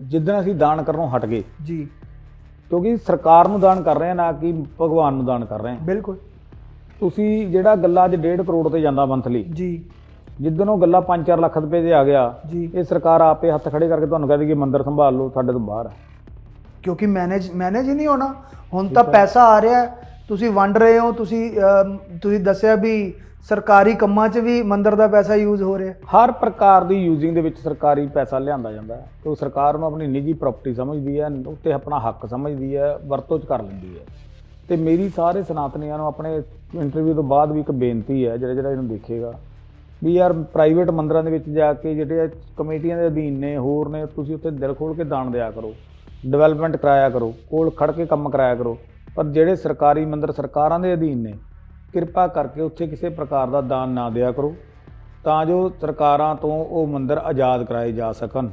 ਜਿੱਦਣ ਅਸੀਂ ਦਾਨ ਕਰਨੋਂ ਹਟ ਗਏ। ਜੀ। ਕਿਉਂਕਿ ਸਰਕਾਰ ਨੂੰ ਦਾਨ ਕਰ ਰਹੇ ਹਾਂ ਨਾ ਕਿ ਭਗਵਾਨ ਨੂੰ ਦਾਨ ਕਰ ਰਹੇ ਹਾਂ ਬਿਲਕੁਲ। ਤੁਸੀਂ ਜਿਹੜਾ ਗੱਲਾ ਅੱਜ 1.5 ਕਰੋੜ ਤੇ ਜਾਂਦਾ ਮੰਥਲੀ ਜੀ। ਜਿੱਦਣ ਉਹ ਗੱਲਾ 5-4 ਲੱਖ ਰੁਪਏ ਤੇ ਆ ਗਿਆ ਜੀ। ਇਹ ਸਰਕਾਰ ਆਪੇ ਹੱਥ ਖੜੇ ਕਰਕੇ ਤੁਹਾਨੂੰ ਕਹਿ ਦੇਗੀ ਮੰਦਿਰ ਸੰਭਾਲ ਲਓ ਸਾਡੇ ਤੋਂ ਬਾਹਰ ਹੈ ਕਿਉਂਕਿ ਮੈਨੇਜ ਮੈਨੇਜ ਹੀ ਨਹੀਂ ਹੋਣਾ। ਹੁਣ ਤਾਂ ਪੈਸਾ ਆ ਰਿਹਾ ਤੁਸੀਂ ਵੰਡ ਰਹੇ ਹੋ, ਤੁਸੀਂ ਤੁਸੀਂ ਦੱਸਿਆ ਵੀ ਸਰਕਾਰੀ ਕੰਮਾਂ 'ਚ ਵੀ ਮੰਦਰ ਦਾ ਪੈਸਾ ਯੂਜ਼ ਹੋ ਰਿਹਾ। ਹਰ ਪ੍ਰਕਾਰ ਦੀ ਯੂਜ਼ਿੰਗ ਦੇ ਵਿੱਚ ਸਰਕਾਰੀ ਪੈਸਾ ਲਿਆਂਦਾ ਜਾਂਦਾ ਹੈ। ਤੇ ਉਹ ਸਰਕਾਰ ਨੂੰ ਆਪਣੀ ਨਿੱਜੀ ਪ੍ਰਾਪਰਟੀ ਸਮਝਦੀ ਹੈ, ਉੱਤੇ ਆਪਣਾ ਹੱਕ ਸਮਝਦੀ ਹੈ, ਵਰਤੋਂ ਚ ਕਰ ਲੈਂਦੀ ਹੈ। ਤੇ ਮੇਰੀ ਸਾਰੇ ਸਨਾਤਨੀਆਂ ਨੂੰ ਆਪਣੇ ਇੰਟਰਵਿਊ ਤੋਂ ਬਾਅਦ ਵੀ ਇੱਕ ਬੇਨਤੀ ਹੈ, ਜਿਹੜਾ ਜਿਹੜਾ ਇਹਨੂੰ ਦੇਖੇਗਾ, ਵੀ ਯਾਰ ਪ੍ਰਾਈਵੇਟ ਮੰਦਰਾਂ ਦੇ ਵਿੱਚ ਜਾ ਕੇ ਜਿਹੜੇ ਕਮੇਟੀਆਂ ਦੇ ਅਧੀਨ ਨੇ, ਹੋਰ ਨੇ, ਤੁਸੀਂ ਉੱਥੇ ਦਿਲ ਖੋਲ ਕੇ ਦਾਨ ਦਿਆ ਕਰੋ ਡਿਵੈਲਪਮੈਂਟ ਕਰਾਇਆ ਕਰੋ, ਕੋਲ ਖੜ ਕੇ ਕੰਮ ਕਰਾਇਆ ਕਰੋ। ਪਰ ਜਿਹੜੇ ਸਰਕਾਰੀ ਮੰਦਰ ਸਰਕਾਰਾਂ ਦੇ ਅਧੀਨ ਨੇ, ਕਿਰਪਾ ਕਰਕੇ ਉੱਥੇ ਕਿਸੇ ਪ੍ਰਕਾਰ ਦਾ ਦਾਨ ਨਾ ਦਿਆ ਕਰੋ, ਤਾਂ ਜੋ ਸਰਕਾਰਾਂ ਤੋਂ ਉਹ ਮੰਦਰ ਆਜ਼ਾਦ ਕਰਾਏ ਜਾ ਸਕਣ।